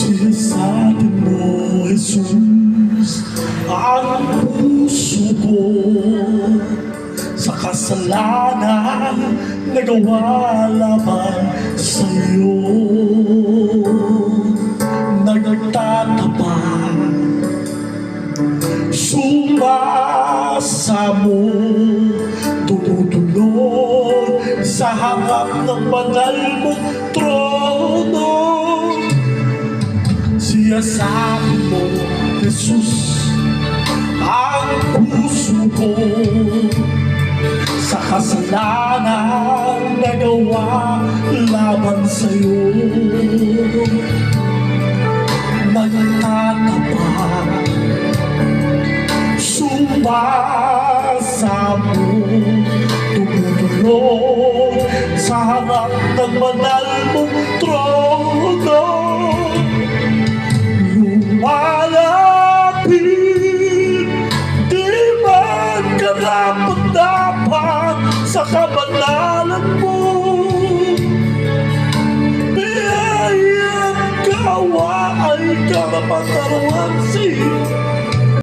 Jesus ang puso ko sa kasalanan nagawa laban sa iyo. Nagtatapang sumasamo Tumutulog sa harap ng banal mong Siya sa mo, Jesus Ang puso ko. Sa kasalanan nagawa laban sa'yo Nagtatapang sumasamo Tumutulog sa harap ng banal sa kabanalan mo. Biyayang kawa ay karapatan wansin